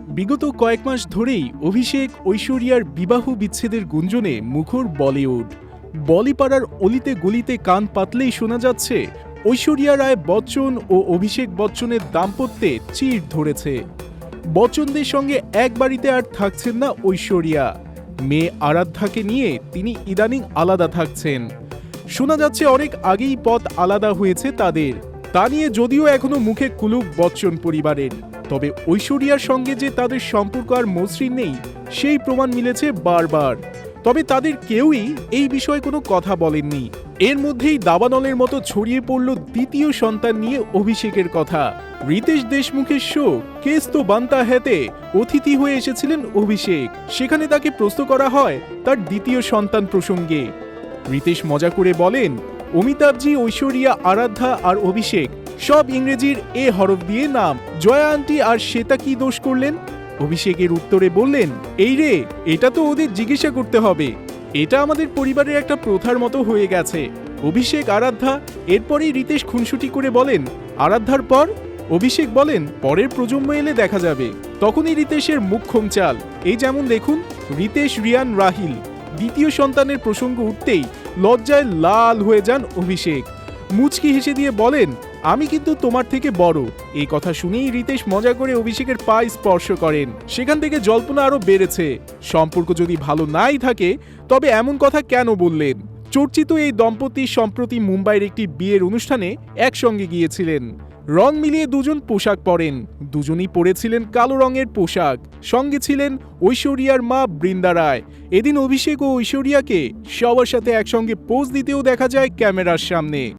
বিগত কয়েক মাস ধরেই অভিষেক ঐশ্বরিয়ার বিবাহ বিচ্ছেদের গুঞ্জনে মুখর বলিউড। বলিপাড়ার অলিতে গলিতে কান পাতলেই শোনা যাচ্ছে, ঐশ্বরিয়া রায় বচ্চন ও অভিষেক বচ্চনের দাম্পত্যে চির ধরেছে। বচ্চনদের সঙ্গে এক বাড়িতে আর থাকছেন না ঐশ্বরিয়া। মেয়ে আরাধ্যাকে নিয়ে তিনি ইদানিং আলাদা থাকছেন। শোনা যাচ্ছে অনেক আগেই পথ আলাদা হয়েছে তাদের। তা নিয়ে যদিও এখনও মুখে কুলুপ বচ্চন পরিবারের। তবে ঐশ্বরিয়ার সঙ্গে যে তাদের সম্পর্ক আর মসৃণ নেই, সেই প্রমাণ মিলেছে বারবার। তবে তাদের কেউই এই বিষয়ে কোনো কথা বলেননি। এর মধ্যেই দাবানলের মতো ছড়িয়ে পড়ল দ্বিতীয় সন্তান নিয়ে অভিষেকের কথা। রিতেশ দেশমুখের শো, কেস তো বান্তা হেতে, অতিথি হয়ে এসেছিলেন অভিষেক। সেখানে তাকে প্রশ্ন করা হয় তার দ্বিতীয় সন্তান প্রসঙ্গে। রিতেশ মজা করে বলেন অমিতাভজি, ঐশ্বরিয়া, আরাধ্যা আর অভিষেক, সব ইংরেজির এ হরফ দিয়ে নাম। জয়া আন্টি আর শ্বেতা কি দোষ করলেন? অভিষেকের উত্তরে বললেন, এই রে, এটা তো ওদের জিজ্ঞাসা করতে হবে। এটা আমাদের পরিবারের একটা প্রথার মতো হয়ে গেছে। অভিষেক, আরাধ্যা, এরপরেই রিতেশ খুনসুটি করে বলেন, আরাধ্যার পর? অভিষেক বলেন, পরের প্রজন্ম এলে দেখা যাবে। তখনই রিতেশের মুখ চাল এই যেমন দেখুন, রিতেশ রিয়ান রাহিল। দ্বিতীয় সন্তানের প্রসঙ্গ উঠতেই লজ্জায় লাল হয়ে যান অভিষেক। মুচকি হেসে দিয়ে বলেন, আমি কিন্তু তোমার থেকে বড়। এই কথা শুনেই রিতেশ মজা করে অভিষেকের পা স্পর্শ করেন। সেখান থেকে জল্পনা আরও বেড়েছে। সম্পর্ক যদি ভালো নাই থাকে, তবে এমন কথা কেন বললেন? চর্চিত এই দম্পতি সম্প্রতি মুম্বাইয়ের একটি বিয়ের অনুষ্ঠানে একসঙ্গে গিয়েছিলেন। রং মিলিয়ে দুজন পোশাক পরেন। দুজনই পরেছিলেন কালো রঙের পোশাক। সঙ্গে ছিলেন ঐশ্বরিয়ার মা বৃন্দা রায়। এদিন অভিষেক ও ঐশ্বরিয়াকে সবার সাথে একসঙ্গে পোজ দিতেও দেখা যায় ক্যামেরার সামনে।